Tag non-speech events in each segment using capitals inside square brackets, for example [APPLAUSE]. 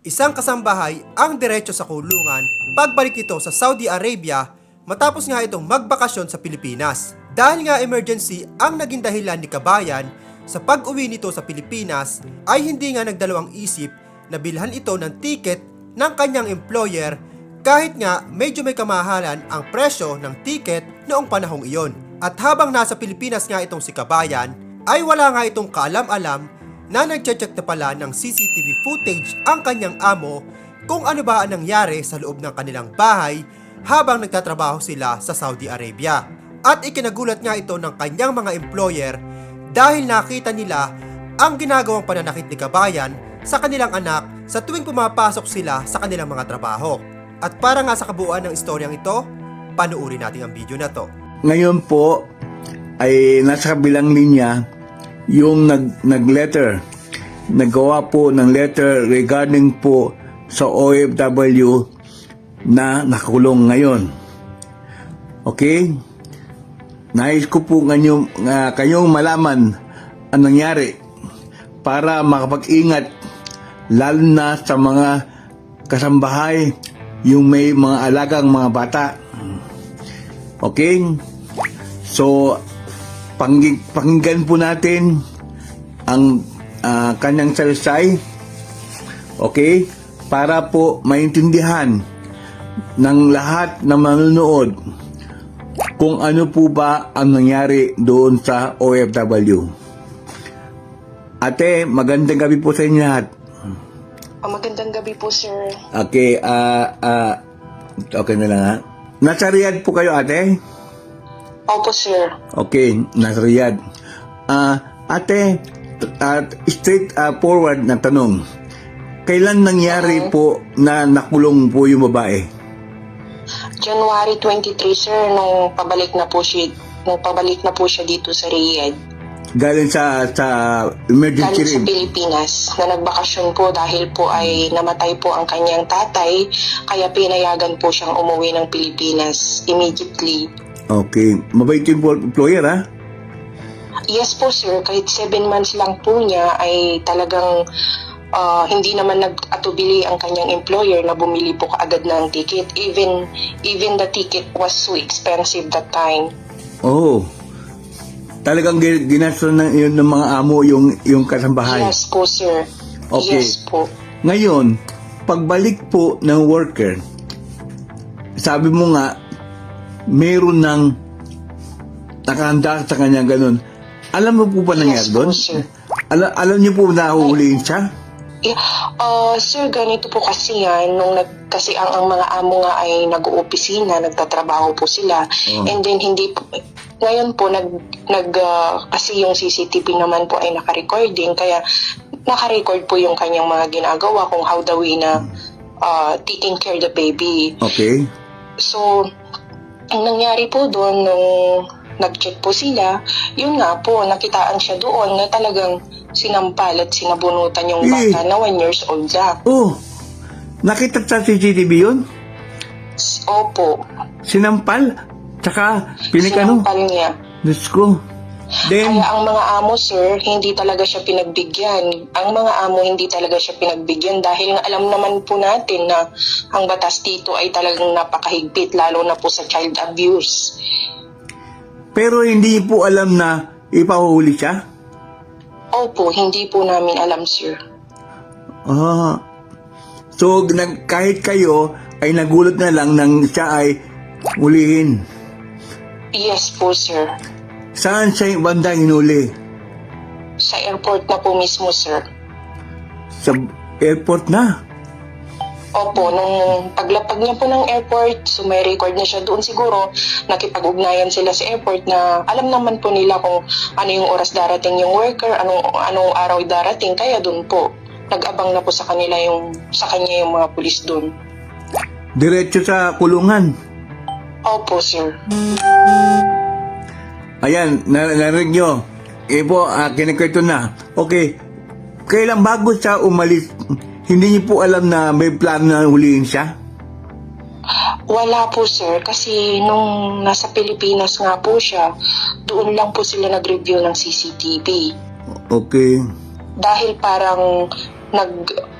Isang kasambahay ang diretso sa kulungan pagbalik ito sa Saudi Arabia matapos nga itong magbakasyon sa Pilipinas. Dahil nga emergency ang naging dahilan ni Kabayan sa pag-uwi nito sa Pilipinas ay hindi nga nagdalawang isip na bilhan ito ng ticket ng kanyang employer kahit nga medyo may kamahalan ang presyo ng ticket noong panahong iyon. At habang nasa Pilipinas nga itong si Kabayan, ay wala nga itong kaalam-alam na nagchecheck na pala ng CCTV footage ang kanyang amo kung ano ba ang nangyari sa loob ng kanilang bahay habang nagtatrabaho sila sa Saudi Arabia. At ikinagulat nga ito ng kanyang mga employer dahil nakita nila ang ginagawang pananakit ni Kabayan sa kanilang anak sa tuwing pumapasok sila sa kanilang mga trabaho. At para nga sa kabuuan ng istoryang ito, panuuri natin ang video na to. Ngayon po ay nasa kabilang linya yung nag, nag-letter. Nagawa po ng letter regarding po sa OFW na nakulong ngayon. Okay? Nais ko po ngayong, nga kayong malaman ang nangyari para makapag-ingat lalo na sa mga kasambahay yung may mga alagang mga bata. Okay? So, panggi- pakinggan po natin ang ah, kanyang salaysay. Okay? Para po maintindihan ng lahat na manonood kung ano po ba ang nangyari doon sa OFW. Ate, magandang gabi po sa inyo lahat. Ah, magandang gabi po, sir. Okay, ah, ah, okay na lang ha. Nasa Riyadh po kayo, ate? Opo, sir. Okay, nasa Riyadh. Ah, ate, t- ah, straight ah, forward na tanong. Kailan nangyari po na nakulong po yung babae? January 23, sir, nung pabalik na po siya, nung pabalik na po siya dito sa Riyadh. Galing sa sa emergency Galing sa. Pilipinas na nagbakasyon po dahil po ay namatay po ang kanyang tatay kaya pinayagan po siyang umuwi ng Pilipinas immediately. Okay, mabait yung employer ha? Yes po sir, kahit 7 months lang po niya ay talagang ah, hindi naman nag-atubili ang kanyang employer na bumili po kaagad ng ticket. Even even the ticket was so expensive that time. Oh. Talagang gi- ginastos ng, yun ng mga amo yung, yung kasambahay. Yes po sir. Okay. Yes po. Ngayon, pagbalik po ng worker, sabi mo nga, meron ng nakahanda sa kanya ganun. Alam mo po ba nangyari Yes doon? sir. Alam, alam niyo po na huhulihin siya? Yeah, uh, sir, ganito po kasi yan, nung nag, kasi ang, ang mga amo nga ay nag-oopisina, nagtatrabaho po sila, Oh. and then hindi po, ngayon po, nag, nag, uh, kasi yung CCTV naman po ay naka-recording, kaya naka-record po yung kanyang mga ginagawa kung how the way na uh, taking care the baby. Okay. So, ang nangyari po doon nung nag-check po sila, yun nga po, nakitaan siya doon na talagang sinampal at sinabunutan yung Eh. bata na one years old na. Oh, nakita sa CCTV yun? Opo, Sinampal? Tsaka pinikano? sinampal niya. Diyos ko. Then, Kaya ang mga amo, sir, hindi talaga siya pinagbigyan. Ang mga amo, hindi talaga siya pinagbigyan dahil nga alam naman po natin na ang batas dito ay talagang napakahigpit, lalo na po sa child abuse. pero hindi po alam na ipahuhuli siya? Opo, hindi po namin alam, sir. Ah. So, nag, kahit kayo ay nagulat na lang nang siya ay ulihin. Yes po, sir. Saan siya yung banda hinuli? Sa airport na po mismo, sir. Sa airport na. Opo, nung paglapag niya po ng airport, so may record na siya doon siguro, nakipag-ugnayan sila sa airport na alam naman po nila kung ano yung oras darating yung worker, anong, anong araw darating, kaya doon po. Nag-abang na po sa kanila yung, sa kanya yung mga pulis doon. Diretso sa kulungan. Opo, sir. Ayan, nar- narinig nyo. Eh po, uh, kinikwento na. Okay, kailan bago siya umalis, hindi niyo po alam na may plano na hulihin siya? Wala po, sir, kasi nung nasa Pilipinas nga po siya, doon lang po sila nag-review ng CCTV. Okay. dahil parang nag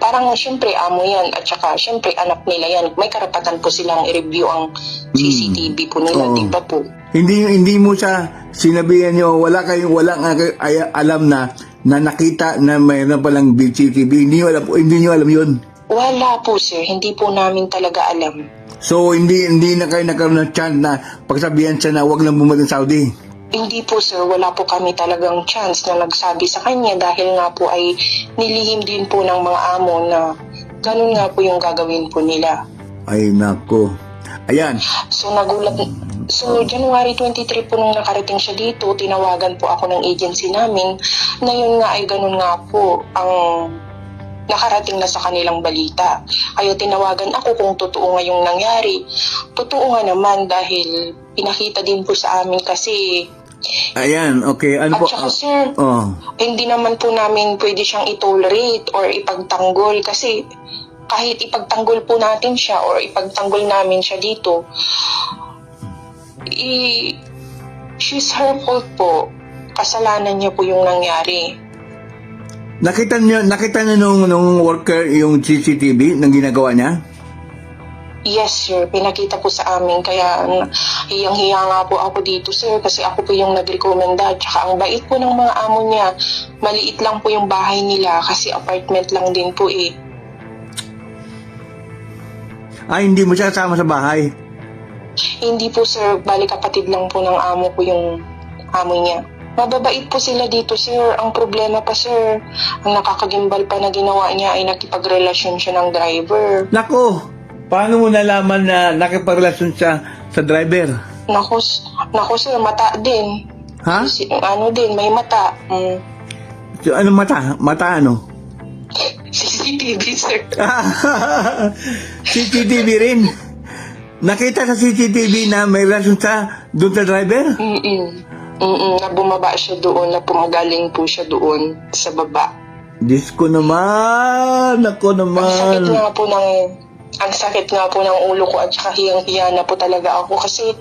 parang syempre amo yan at saka syempre anak nila yan may karapatan po silang i-review ang CCTV po nila di ba po Hindi hindi mo siya sinabihan niyo wala kayong wala nga kayo- ay- alam na na nakita na mayroon palang CCTV. Hindi niyo alam hindi niyo alam 'yun. wala po sir hindi po namin talaga alam So hindi hindi na kayo nagkaroon ng chance na pagsabihan siya na wag lang bumalik ng Saudi. Hindi po sir, wala po kami talagang chance na nagsabi sa kanya dahil nga po ay nilihim din po ng mga amo na ganun nga po yung gagawin po nila. Ay nako. Ayan. So nagulat, so January 23 po nung nakarating siya dito, tinawagan po ako ng agency namin na yun nga ay ganun nga po ang nakarating na sa kanilang balita. Kaya tinawagan ako kung totoo nga yung nangyari. Totoo nga naman dahil pinakita din po sa amin kasi Ayan, okay. Ano at po? saka sir, Oh. hindi naman po namin pwede siyang itolerate or ipagtanggol kasi kahit ipagtanggol po natin siya or ipagtanggol namin siya dito, i she's her fault po. Kasalanan niya po yung nangyari. Nakita niyo nakita niyo nung nung worker yung CCTV ng ginagawa niya? Yes, sir. Pinakita po sa amin. Kaya hiyang-hiya nga po ako dito, sir. Kasi ako po yung nag-recommenda. Tsaka ang bait po ng mga amo niya. Maliit lang po yung bahay nila kasi apartment lang din po eh. Ay, hindi mo siya kasama sa bahay. Hindi po sir, bali kapatid lang po ng amo ko yung amo niya. Mababait po sila dito sir. Ang problema pa sir, ang nakakagimbal pa na ginawa niya ay nakipagrelasyon siya ng driver. Nako, paano mo nalaman na nakipagrelasyon siya sa driver? Naku, s- naku sir, mata din. Ha? Si, ano din, may mata. Mm. So, ano mata? Mata ano? [LAUGHS] CCTV sir. [LAUGHS] CCTV rin. Nakita sa CCTV na may relasyon sa doon sa driver? Mm-mm. Mm-mm, na bumaba siya doon, na pumagaling po siya doon sa baba. Diyos ko naman, ako Ang sakit naman. nga po ng ang sakit nga po ng ulo ko at saka hiyang-hiya na po talaga ako kasi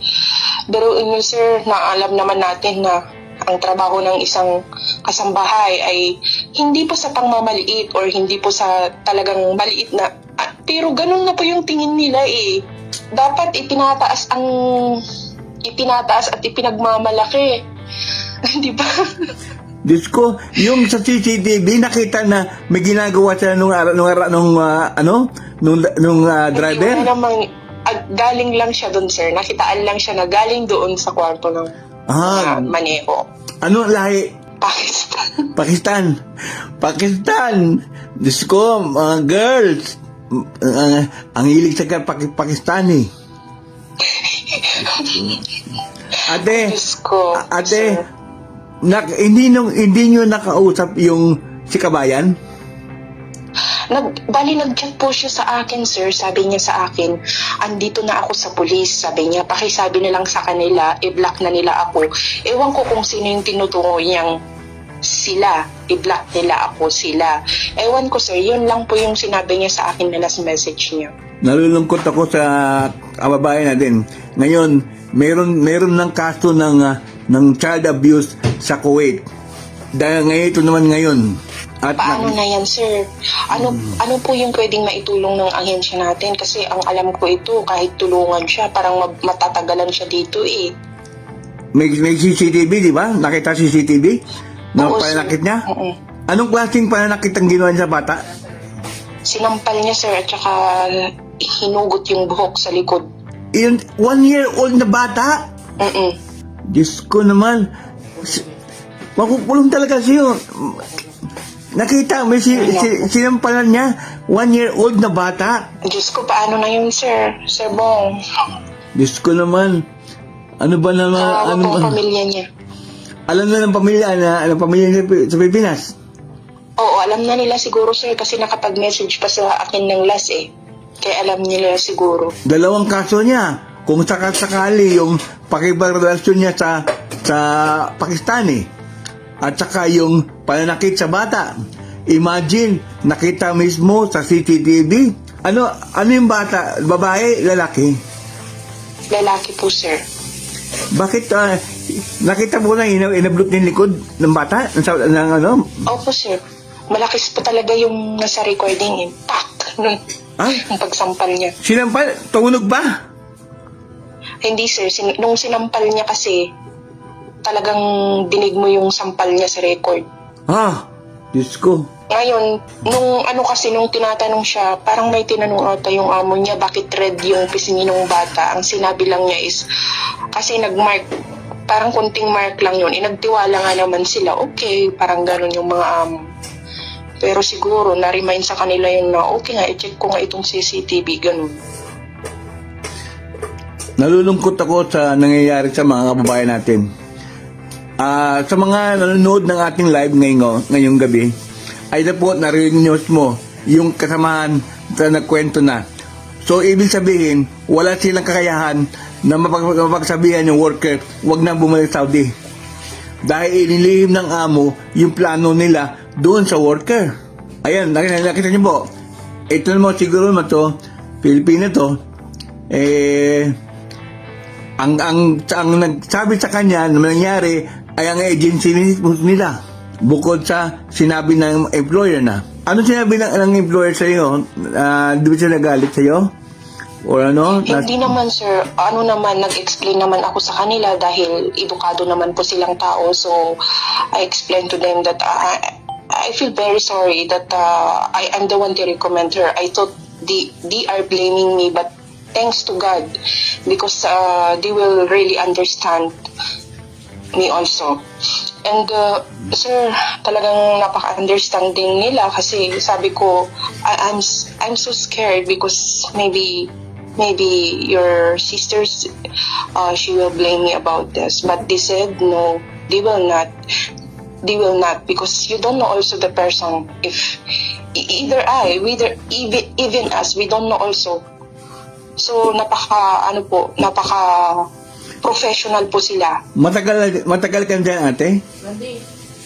biruin niyo sir na alam naman natin na ang trabaho ng isang kasambahay ay hindi po sa pangmamaliit or hindi po sa talagang maliit na pero ganun na po yung tingin nila eh dapat itinataas ang itinataas at ipinagmamalaki [LAUGHS] di ba Diyos ko, yung sa CCTV, nakita na may ginagawa siya nung, ara- nung, ara- nung ah, ano, nung, nung Hindi driver? wala namang, ah, galing lang siya doon, sir. Nakitaan lang siya na galing doon sa kwarto ng Ah, ah, maneho. ano lahi? Pakistan. Pakistan. Pakistan. Diyos ko, mga girls. Uh, ang hilig sa Pak- Pakistani. Ate, ko. ate, sir. nak, hindi, nung, hindi nyo nakausap yung si Kabayan? Nag, bali, nag-chat po siya sa akin, sir. Sabi niya sa akin, andito na ako sa pulis. Sabi niya, pakisabi na lang sa kanila, i-block na nila ako. Ewan ko kung sino yung tinutungo niyang sila. I-block nila ako sila. Ewan ko, sir. Yun lang po yung sinabi niya sa akin na last message niya. Nalulungkot ako sa kababayan natin. Ngayon, meron meron ng kaso ng ah, ng child abuse sa Kuwait. Dahil ngayon ito naman ngayon. At Paano na- na yan, sir? Ano ano po yung pwedeng maitulong ng ahensya natin? Kasi ang alam ko ito, kahit tulungan siya, parang ma- matatagalan siya dito eh. may, may CCTV, di ba? Nakita CCTV? Na Oo, pananakit niya? Oo. Anong klaseng pananakit ang ginawa niya sa bata? Sinampal niya, sir, at saka hinugot yung buhok sa likod. Iyon, one year old na bata? Mm-mm. Diyos ko naman. Si- Makukulong talaga siya. Nakita, may si, si, sinampalan niya, one year old na bata. Diyos ko, paano na yun, sir? Sir Bong, Diyos ko naman. Ano ba naman, kawawa ano pong ba? pamilya niya. Alam na ng pamilya na, ano pamilya sa Pilipinas. Oo, alam na nila siguro, sir, kasi nakapag-message pa sa akin ng last eh. Kaya alam nila siguro. Dalawang kaso niya. Kung sakasakali yung pakipagrelasyon niya sa sa Pakistani at saka yung pananakit sa bata. Imagine, nakita mismo sa CCTV. Ano ano yung bata? Babae, lalaki? Lalaki po, sir. Bakit ah, nakita mo na ina inablot ng likod ng bata ng, ng ano? Opo, sir. malakis po talaga yung nasa recording eh. Tak! Nung, Ay, yung pagsampal niya. sinampal, tumunog ba? Hindi sir, sin- nung sinampal niya kasi, talagang dinig mo yung sampal niya sa record. Ah, Diyos ko. Ngayon, nung ano kasi, nung tinatanong siya, parang may tinanong ata yung amo niya, bakit red yung pisngi ng bata? Ang sinabi lang niya is, kasi nagmark, parang kunting mark lang yun. Inagtiwala nga naman sila, okay, parang ganun yung mga amo. Pero siguro, na-remind sa kanila yun na, okay nga, i-check ko nga itong CCTV, ganun. Nalulungkot ako sa nangyayari sa mga kababayan natin. Ah, sa mga nanonood ng ating live ngayon, ngayong gabi, ay po narinig news mo yung kasamahan na nagkwento na. So, ibig sabihin, wala silang kakayahan na mapag- mapagsabihan yung worker, wag na bumalik sa Saudi. Dahil inilihim ng amo yung plano nila doon sa worker. Ayan, nakita, nakita niyo po. Ito naman siguro naman to, Pilipino to, eh, ang ang ang nagsabi sa kanya na nangyari ay ang agency nila bukod sa sinabi ng employer na. Ano sinabi ng, ng employer sa iyo? Ah, di ba siya nagalit sa iyo? Or ano? Hindi naman sir, ano naman, nag-explain naman ako sa kanila dahil edukado naman po silang tao. So, I explained to them that uh, I feel very sorry that uh, I am the one to recommend her. I thought they, they are blaming me but thanks to God because uh, they will really understand me also. And uh, sir, talagang napaka-understanding nila kasi sabi ko, I- I'm s- I'm so scared because maybe maybe your sisters uh, she will blame me about this. But they said no they will not they will not because you don't know also the person. If e- either I either even even us we don't know also. So napaka ano po napaka professional po sila matagal matagal ka dyan, ate?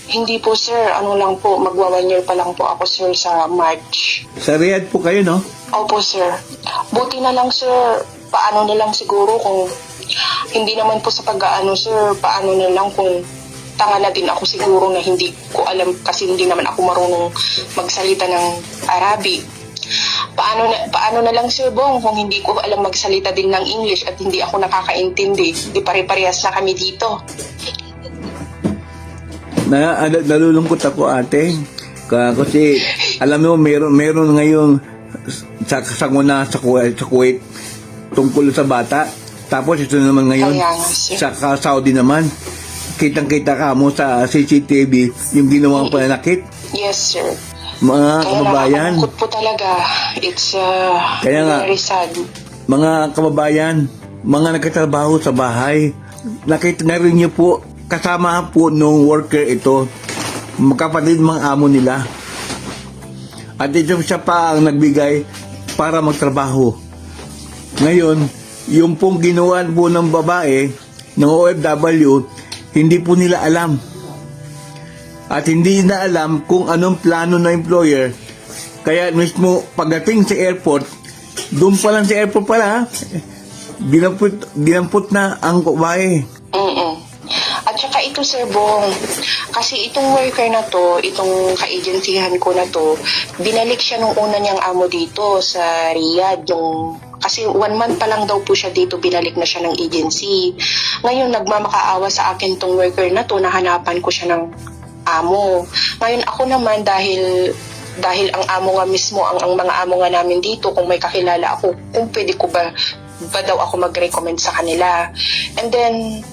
Hindi po sir, ano lang po, magwa one year pa lang po ako sir sa March. Sa Riyadh po kayo, no? Opo sir. Buti na lang sir, paano na lang siguro kung hindi naman po sa pag-aano sir, paano na lang kung tanga na din ako siguro na hindi ko alam kasi hindi naman ako marunong magsalita ng Arabi. Paano na, paano na lang Sir Bong kung hindi ko alam magsalita din ng English at hindi ako nakakaintindi. Di pare-parehas na kami dito. Na, na- nalulungkot ako, ate. Ka, kasi, alam mo, meron, meron ngayon sa kasanguna sa Kuwait, sa Kuwait tungkol sa bata. Tapos ito naman ngayon Kaya sa Saudi naman. Kitang-kita ka mo sa CCTV yung ginawang pananakit. Yes sir. Mga Kaya kababayan, nakakalungkot po talaga. It's uh, Kaya nga. very sad. mga kababayan, mga nagkatrabaho sa bahay, nakita na rin niyo po, kasama po nung worker ito, magkapatid mga amo nila. At ito siya pa ang nagbigay para magtrabaho. Ngayon, yung pong ginawa po ng babae, ng OFW, hindi po nila alam. At hindi na alam kung anong plano ng employer. Kaya mismo pagdating sa airport, doon pa lang sa airport pala, dinampot, dinampot na ang babae. mm At saka ito, Sir Bong, kasi itong worker na to, itong ka-agencyhan ko na to, binalik siya nung una niyang amo dito sa Riyadh. Yung, kasi one month pa lang daw po siya dito, binalik na siya ng agency. Ngayon, nagmamakaawa sa akin tong worker na to, nahanapan ko siya ng amo. Ngayon, ako naman, dahil dahil ang amo nga mismo, ang, ang mga amo nga namin dito, kung may kakilala ako, kung pwede ko ba, ba daw ako mag-recommend sa kanila. And then,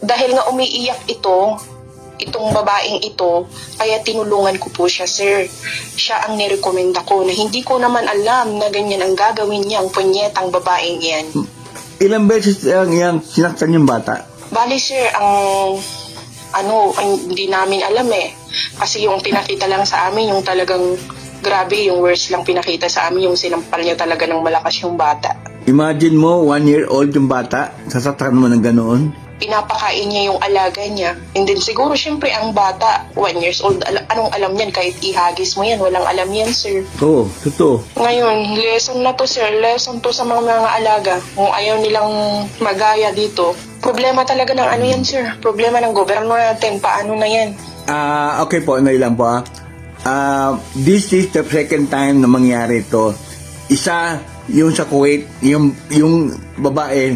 dahil nga umiiyak ito, itong babaeng ito, kaya tinulungan ko po siya, sir. Siya ang nirekomenda ko na hindi ko naman alam na ganyan ang gagawin niya, ang punyetang babaeng yan. Ilang beses ang iyang sinaktan yung bata? Bali, sir, ang ano, hindi namin alam eh. Kasi yung pinakita lang sa amin, yung talagang grabe, yung worst lang pinakita sa amin, yung sinampal niya talaga ng malakas yung bata. Imagine mo, one year old yung bata, sasaktan mo ng ganoon. Pinapakain niya yung alaga niya. And then siguro syempre ang bata, one years old, al- anong alam yan? Kahit ihagis mo yan, walang alam yan, sir. Oo, totoo. Ngayon, lesson na to, sir. Lesson to sa mga mga alaga. Kung ayaw nilang magaya dito, problema talaga ng ano yan, sir. Problema ng gobyerno natin. Paano na yan? Ah, okay po, ano lang po ah. ah, this is the second time na mangyari ito. Isa, yung sa Kuwait, yung, yung babae,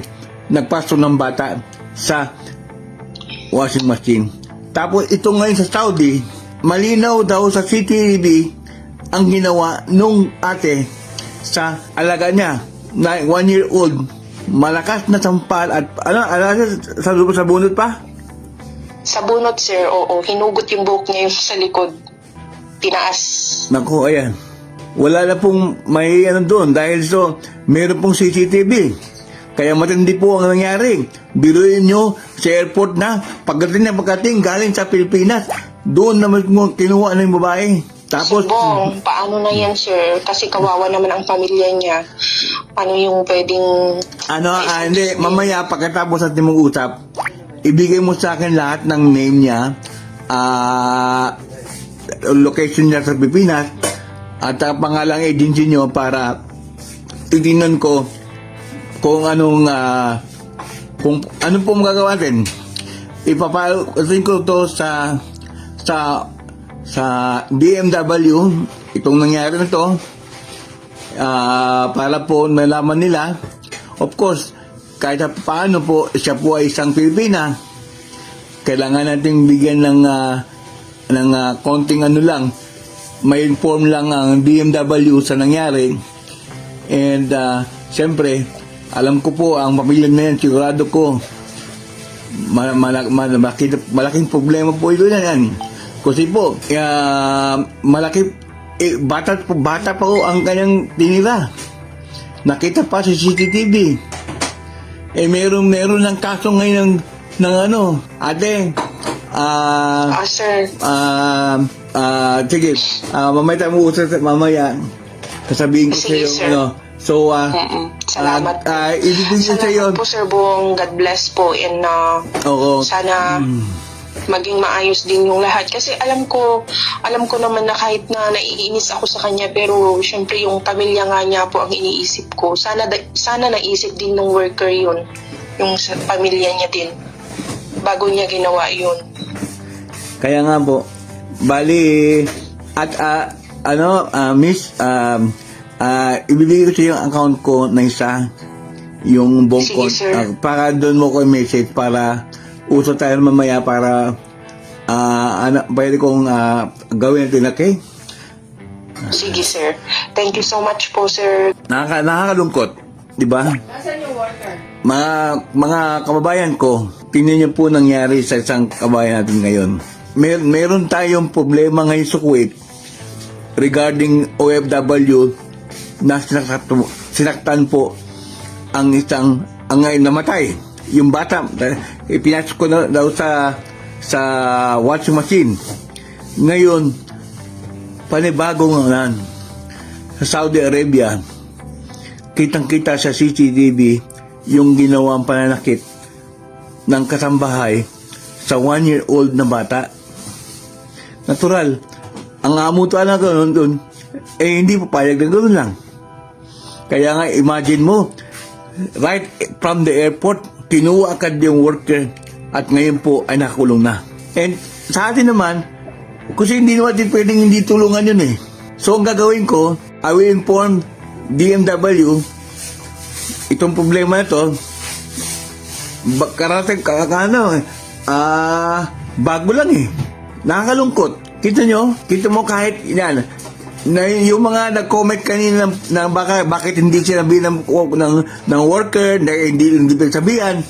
nagpasto ng bata sa washing machine. Tapos ito ngayon sa Saudi, malinaw daw sa CCTV ang ginawa nung ate sa alaga niya na one year old. Malakas na sampal at ano, ano sa, sa bunot pa? Sa bunot, sir, oo, hinugot yung buhok niya yung sa likod. Tinaas. Naku, ayan. Wala na pong may ano doon dahil so meron pong CCTV. Kaya matindi po ang nangyari. Biruin nyo sa airport na pagdating na pagdating galing sa Pilipinas. Doon naman kinuha na yung babae. Tapos, Subong, paano na yan, sir? Kasi kawawa naman ang pamilya niya. Ano yung pwedeng... ano, ah, hindi, mamaya pagkatapos natin mag-usap, ibigay mo sa akin lahat ng name niya, ah, location niya sa Pilipinas, at uh, pangalang agency niyo para titingnan ko kung anong ah, kung ano po magagawa natin. Ipapalasin ko to sa sa sa DMW itong nangyari na to ah, para po nalaman nila of course kahit paano po siya po ay isang Pilipina kailangan nating bigyan ng ah, ng ah, konting ano lang may inform lang ang DMW sa nangyari and uh, siyempre alam ko po ang pamilya na yan sigurado ko ma- malak- ma- malaki, malaking problema po ito na yan kasi po ah, malaki eh, bata, po- bata pa po ang kanyang tinira nakita pa sa CCTV eh meron meron ng kaso ngayon ng, ng ano ate ah Ah, sir, Ah, ah, sige. Ah, mamaya tayo mag-usap mamaya. Sasabihin ko sa iyo, ano. So, ah, Mm-mm. Salamat ah, ah, ibibigay sa iyo. Salamat po, Sir Bong. God bless po. And uh, Oo. sana maging maayos din yung lahat. Kasi alam ko, alam ko naman na kahit na naiinis ako sa kanya, pero syempre yung pamilya nga niya po ang iniisip ko. Sana, da- sana naisip din ng worker yun. Yung sa pamilya niya din. Bago niya ginawa yun. Kaya nga po, bali, at ah, ano, ah, miss, um, ah, ibibigay ko sa iyo ang account ko na isa, yung buong Sige, con- sir. ah, para doon mo ko message para uso tayo mamaya para ah, ano, pwede kong ah, gawin natin, okay? Sige, sir. Thank you so much po, sir. Nakaka, nakakalungkot, di ba? Nasaan yung worker? Mga, mga kababayan ko, tingnan niyo po nangyari sa isang kabayan natin ngayon. Mer meron tayong problema ngayon sa Kuwait regarding OFW na sinaktan, sinaktan po ang isang ang namatay. Yung bata, ipinasok ko na daw sa sa washing machine. Ngayon, panibagong nan sa Saudi Arabia, kitang-kita sa CCTV yung ginawang pananakit ng kasambahay sa one-year-old na bata. Natural, ang amutuan na gano'n doon, eh hindi papayag na gano'n lang. Kaya nga, imagine mo, right from the airport, kinuha agad yung worker at ngayon po ay nakakulong na. And sa atin naman, kasi hindi naman din pwedeng hindi tulungan yun eh. So ang gagawin ko, I will inform DMW itong problema na to, karating, ka, ka- ano, eh, ah, bago lang eh. Nakakalungkot. Kita nyo? Kita mo kahit, yan, na yung mga nag-comment kanina na, baka, bakit hindi sinabi ng, ng, ng worker, na hindi, hindi pinagsabihan,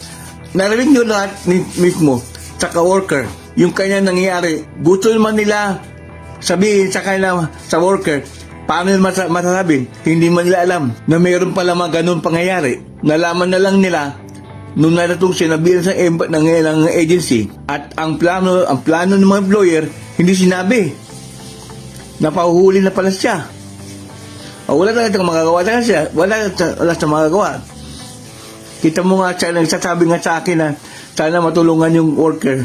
narinig nyo lahat mismo sa ka-worker. Yung kanya nangyayari, gusto naman nila sabihin sa kanila, sa worker, paano masa- masasabi? Hindi man nila alam na mayroon pala mga ganun pangyayari. Nalaman na lang nila nung naratong sinabihan sa em- ng, ng agency at ang plano ang plano ng mga employer hindi sinabi napahuhuli na pala siya. O, wala talaga magagawa. Talaga siya. Wala, wala siyang magagawa. Kita mo nga siya nagsasabi nga sa akin na sana matulungan yung worker.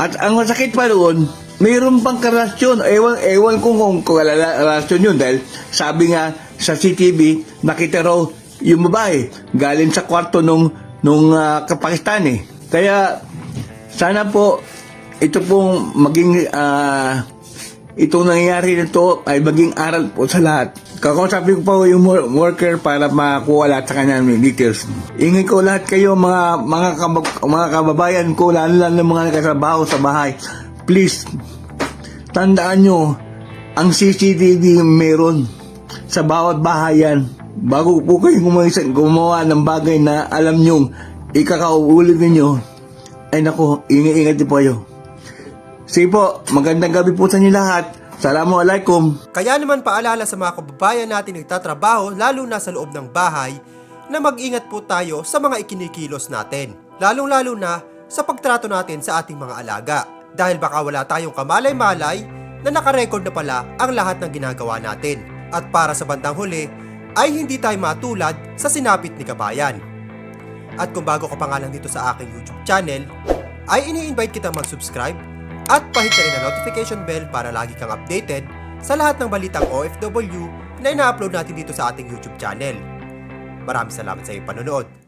At ang masakit pa doon, mayroon pang karasyon. Ewan, ewan ko kung karasyon yun. Dahil sabi nga sa CTV, nakita raw yung babae galing sa kwarto nung, nung ah, Kapakistan eh. Kaya sana po ito pong maging ah, itong nangyayari nito ay maging aral po sa lahat. Kakausapin ko po yung wor- worker para makuha lahat sa kanya ng details. Ingin ko lahat kayo mga mga, kabab- mga kababayan ko, lalo lalo mga nagkatrabaho sa bahay. Please, tandaan nyo, ang CCTV meron sa bawat bahayan. Bago po kayo gumawa ng bagay na alam nyo, ikakauulit ninyo, ay nako, ingat-ingat din po kayo. Sige po, magandang gabi po sa inyo lahat. Assalamualaikum. Kaya naman paalala sa mga kababayan natin nagtatrabaho lalo na sa loob ng bahay na mag-ingat po tayo sa mga ikinikilos natin. Lalong-lalo na sa pagtrato natin sa ating mga alaga. Dahil baka wala tayong kamalay-malay na nakarecord na pala ang lahat ng ginagawa natin. At para sa bandang huli, ay hindi tayo matulad sa sinapit ni Kabayan. At kung bago ka pa nga lang dito sa aking YouTube channel, ay ini-invite kita mag-subscribe at pahit na rin ang notification bell para lagi kang updated sa lahat ng balitang OFW na ina-upload natin dito sa ating YouTube channel. Maraming salamat sa iyong panonood.